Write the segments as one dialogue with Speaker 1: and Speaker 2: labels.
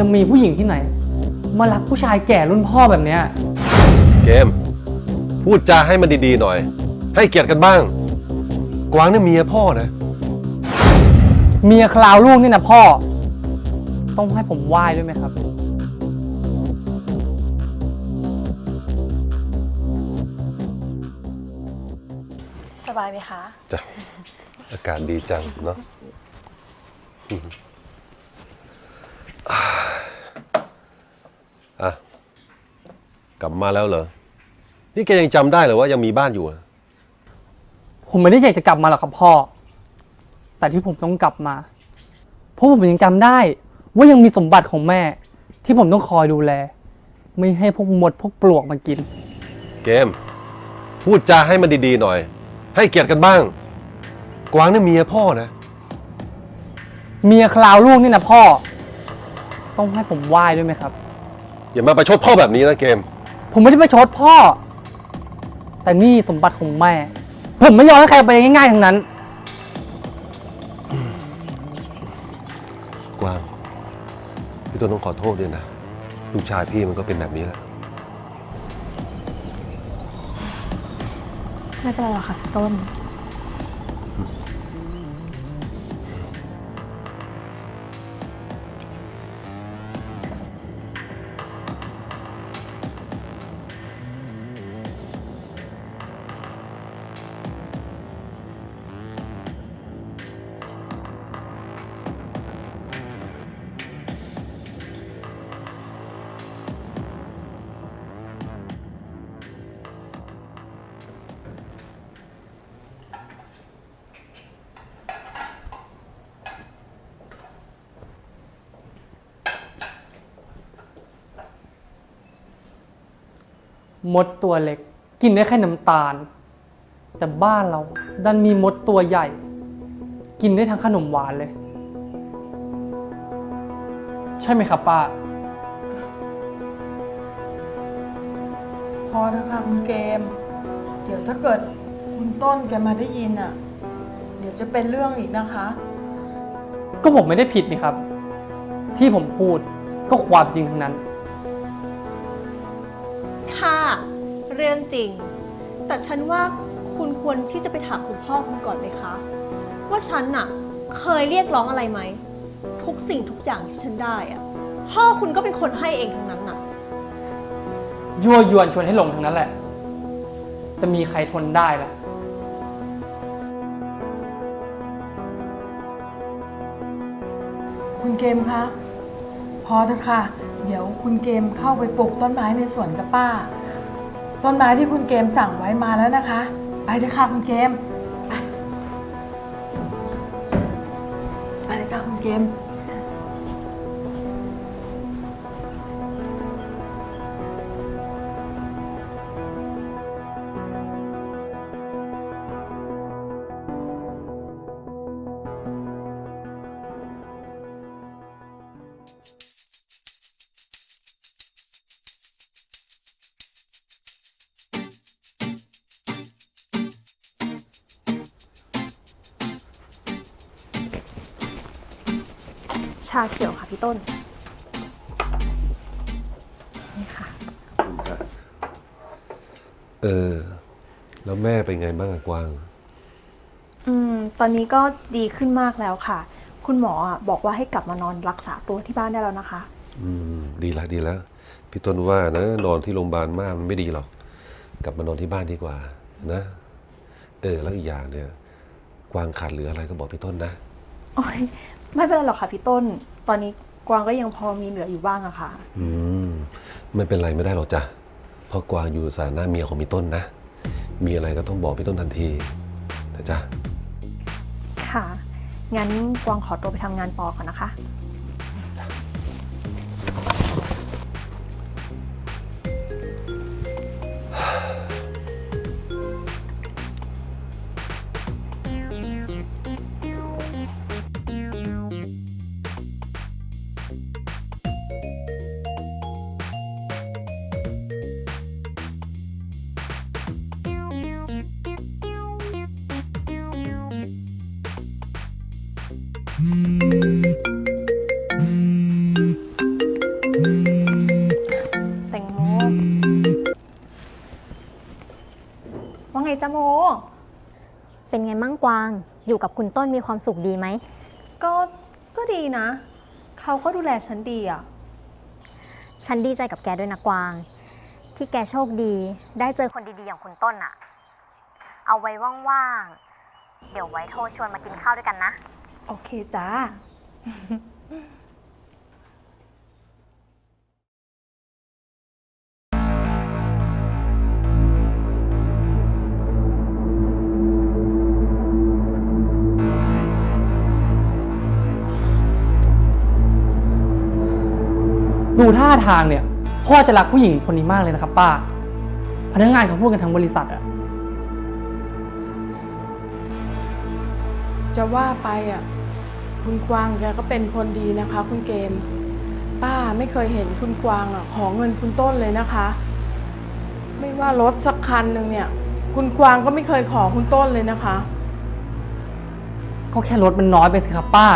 Speaker 1: จะมีผู้หญิงที่ไหน มารักผู้ชายแก่รุ่นพ่อแบบเนี้ย
Speaker 2: เกม พูดจาให้มันดีๆหน่อย ให้เกียรติกันบ้าง กวางเนี่ยเมียพ่อนะ
Speaker 1: เมียคลาวลูกนี่นะพ่อ ต้องให้ผมไหว้ด้วยไหมครับ
Speaker 3: สบายไหมคะ
Speaker 2: จ้ะ อากาศดีจังเนาะอืมอะ กลับมาแล้วเหรอ นี่แกยังจำได้เหรอว่ายังมีบ้านอยู่อะ
Speaker 1: ผมไม่ได้อยากจะกลับมาหรอกครับพ่อ แต่ที่ผมต้องกลับมา เพราะผมยังจำได้ ว่ายังมีสมบัติของแม่ ที่ผมต้องคอยดูแล ไม่ให้พวกมดพวกปลวกมากิน
Speaker 2: เกม พูดจาให้มันดีๆหน่อย ให้เกียรติกันบ้าง กวางเนี่ยเมียพ่อนะ
Speaker 1: เมียคลาวลูกนี่นะพ่อ ต้องให้ผมไหว้ด้วยไหมครับ
Speaker 2: อย่ามาประชดพ่อแบบนี้นะเกม
Speaker 1: ผมไม่ได้ประชดพ่อ แต่นี่สมบัติของแม่ ผมไม่ยอมให้ใครเอาไปง่ายๆทั้งนั้น
Speaker 2: กวาง พี่ต้นต้องขอโทษด้วยนะ ลูกชายพี่มันก็เป็นแบบนี้แหละ
Speaker 3: ไม่เป็นไรหรอกค่ะพี่ต้น
Speaker 1: มดตัวเล็ก กินได้แค่น้ำตาล แต่บ้านเราดันมีมดตัวใหญ่ กินได้ทั้งขนมหวานเลย ใช่ไหมครับป้า
Speaker 4: พอเถอะค่ะคุณเกม เดี๋ยวถ้าเกิดคุณต้นแกมาได้ยินอะ เดี๋ยวจะเป็นเรื่องอีกนะคะ
Speaker 1: ก็ผมไม่ได้ผิดนี่ครับ ที่ผมพูดก็ความจริงทั้งนั้น
Speaker 5: เรื่องจริง แต่ฉันว่าคุณควรที่จะไปถามคุณพ่อคุณก่อนไหมคะว่าฉันน่ะ เคยเรียกร้องอะไรไหม ทุกสิ่งทุกอย่างที่ฉันได้อะพ่อคุณก็เป็นคนให้เองทั้งนั้นน่ะ
Speaker 1: ยั่วยวนชวนให้หลงทั้งนั้นแหละ จะมีใครทนได้ล่ะ
Speaker 4: คุณเกมคะ พอเถอะค่ะ เดี๋ยวคุณเกมเข้าไปปลูกต้นไม้ในสวนกับป้า ต้นไม้ที่คุณเกมสั่งไว้มาแล้วนะคะ ไปเถอะค่ะคุณเกมไปไปเลยค่ะคุณเกม
Speaker 5: ชาเขียวค่ะพี่ต้น นี่ค่ะ
Speaker 2: เออ แล้วแม่เป็นไงบ้างอะกวาง
Speaker 3: อืม ตอนนี้ก็ดีขึ้นมากแล้วค่ะ คุณหมออะบอกว่าให้กลับมานอนรักษาตัวที่บ้านได้แล้วนะคะ
Speaker 2: อืม ดีแล้วดีแล้วพี่ต้นว่านะ นอนที่โรงพยาบาลมากมันไม่ดีหรอก กลับมานอนที่บ้านดีกว่า นะ เออ แล้วอีกอย่างเนี่ย กวางขาดเหลืออะไรก็บอกพี่ต้นนะ
Speaker 3: โอ้ยไม่เป็นไรหรอกค่ะพี่ต้น ตอนนี้กวางก็ยังพอมีเหลืออยู่บ้างอะค่ะ
Speaker 2: อืมไม่เป็นไรไม่ได้หรอกจ้ะเพราะกวางอยู่สถานะเมียของพี่ต้นนะ มีอะไรก็ต้องบอกพี่ต้นทันทีนะจ๊ะ
Speaker 3: ค่ะ งั้นกวางขอตัวไปทำงานต่อก่อนนะคะ
Speaker 6: อยู่กับคุณต้นมีความสุขดีไหม
Speaker 3: ก็ก็ดีนะ เขาก็ดูแลฉันดีอะ
Speaker 6: ฉันดีใจกับแกด้วยนะกวาง ที่แกโชคดีได้เจอคนดีๆอย่างคุณต้นอะเอาไว้ว่างๆ เดี๋ยวไว้โทรชวนมากินข้าวด้วยกันนะ
Speaker 3: โอเคจ้า
Speaker 1: ท่าทางเนี่ย พ่อจะรักผู้หญิงคนนี้มากเลยนะครับ ป้า พนักงานเขาพูดกันทั้งบริษัทอะ
Speaker 4: จะว่าไปอะ คุณกวางแกก็เป็นคนดีนะคะ คุณเกม ป้าไม่เคยเห็นคุณกวางอะ ขอเงินคุณต้นเลยนะคะ ไม่ว่ารถสักคันหนึ่งเนี่ย คุณกวางก็ไม่เคยขอคุณต้นเลยนะคะ
Speaker 1: ก็แค่รถมันน้อยไปสิครับป้า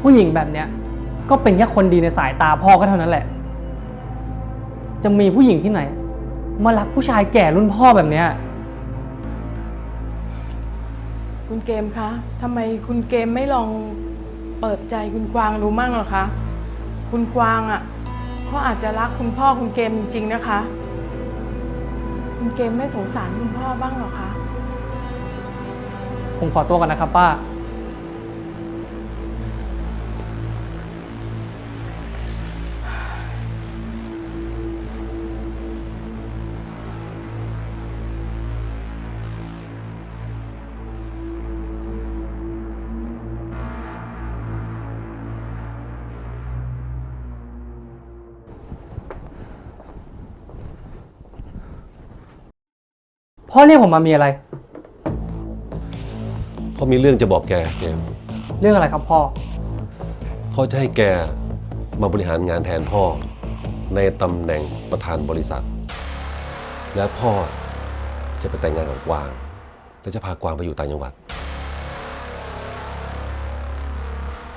Speaker 1: ผู้หญิงแบบเนี้ย ก็เป็นแค่คนดีในสายตาพ่อก็เท่านั้นแหละ จะมีผู้หญิงที่ไหน มารักผู้ชายแก่รุ่นพ่อแบบเนี้ย
Speaker 4: คุณเกมคะทำไมคุณเกมไม่ลองเปิดใจคุณกวางดูมั่งเหรอคะ คุณกวางอะเขาอาจจะรักคุณพ่อคุณเกมจริงๆนะคะ คุณเกมไม่สงสารคุณพ่อบ้างเหรอคะ
Speaker 1: ผมขอตัวก่อนนะครับป้า พ่อเรียกผมมามีอะไร
Speaker 2: พ่อมีเรื่องจะบอกแกเกม
Speaker 1: เรื่องอะไรครับพ่อ
Speaker 2: พ่อจะให้แกมาบริหารงานแทนพ่อ ในตำแหน่งประธานบริษัท และพ่อจะไปแต่งงานกับกวาง และจะพากวางไปอยู่ต่างจังหวัด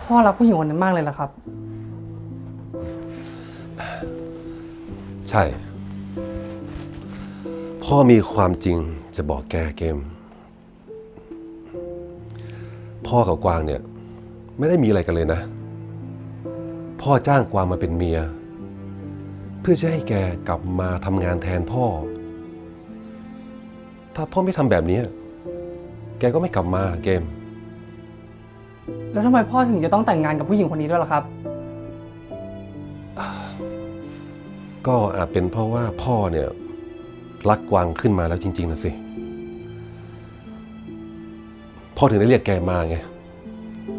Speaker 1: พ่อรักผู้หญิงคนนั้นมากเลยเหรอครับ
Speaker 2: ใช่ พ่อมีความจริงจะบอกแกเกม พ่อกับกวางเนี่ย ไม่ได้มีอะไรกันเลยนะ พ่อจ้างกวางมาเป็นเมีย เพื่อจะให้แกกลับมาทำงานแทนพ่อ ถ้าพ่อไม่ทำแบบนี้ แกก็ไม่กลับมาเกม
Speaker 1: แล้วทำไมพ่อถึงจะต้องแต่งงานกับผู้หญิงคนนี้ด้วยล่ะครับ
Speaker 2: ก็อาจเป็นเพราะว่าพ่อเนี่ย รักกวางขึ้นมาแล้วจริง ๆนะสิ พ่อถึงได้เรียกแกมาไง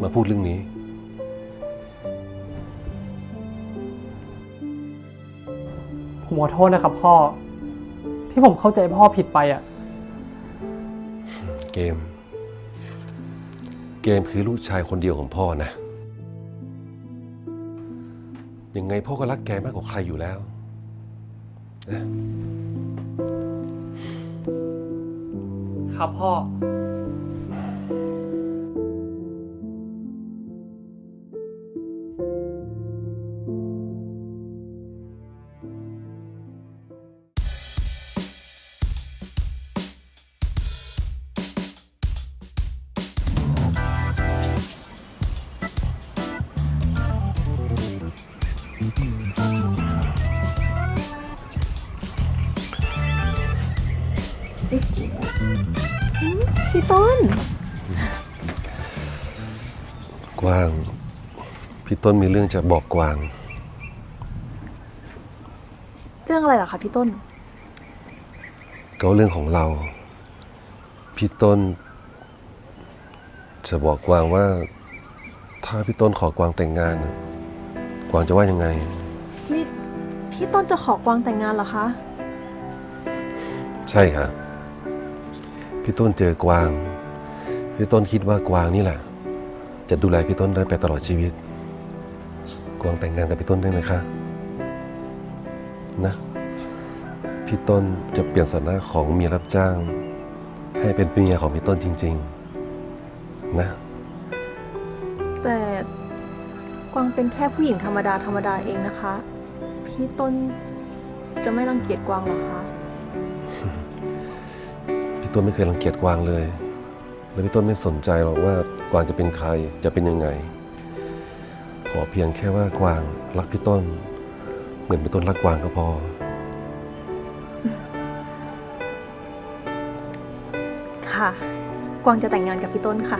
Speaker 2: มาพูดเรื่องนี้
Speaker 1: ผมขอโทษนะครับพ่อ ที่ผมเข้าใจพ่อผิดไปอะ
Speaker 2: เกม เกมคือลูกชายคนเดียวของพ่อนะ ยังไงพ่อก็รักแกมากกว่าใครอยู่แล้วนะ
Speaker 1: ครับพ่อ
Speaker 3: ต้น
Speaker 2: กวาง พี่ต้นมีเรื่องจะบอกกวาง
Speaker 3: เรื่องอะไรเหรอคะพี่ต้น
Speaker 2: ก็เรื่องของเรา พี่ต้น จะบอกกวางว่า ถ้าพี่ต้นขอกวางแต่งงานน่ะกวางจะว่ายังไง
Speaker 3: นี่พี่ต้นจะขอกวางแต่งงานเหรอคะ
Speaker 2: ใช่ครับ พี่ต้นเจอกวาง พี่ต้นคิดว่ากวางนี่แหละ จะดูแลพี่ต้นได้ไปตลอดชีวิต กวางแต่งงานกับพี่ต้นได้ไหมคะ นะ พี่ต้นจะเปลี่ยนสถานะของเมียรับจ้าง ให้เป็นเมียของพี่ต้นจริง ๆ นะ
Speaker 3: แต่กวางเป็นแค่ผู้หญิงธรรมดาธรรมดาเองนะคะ พี่ต้นจะไม่รังเกียจกวางหรอคะ
Speaker 2: พี่ต้นไม่เคยรังเกียจกวางเลย แล้วพี่ต้นไม่สนใจหรอกว่ากวางจะเป็นใครจะเป็นยังไง ขอเพียงแค่ว่ากวางรักพี่ต้น เหมือนพี่ต้นรักกวางก็พอ
Speaker 3: ค่ะ กวางจะแต่งงานกับพี่ต้นค่ะ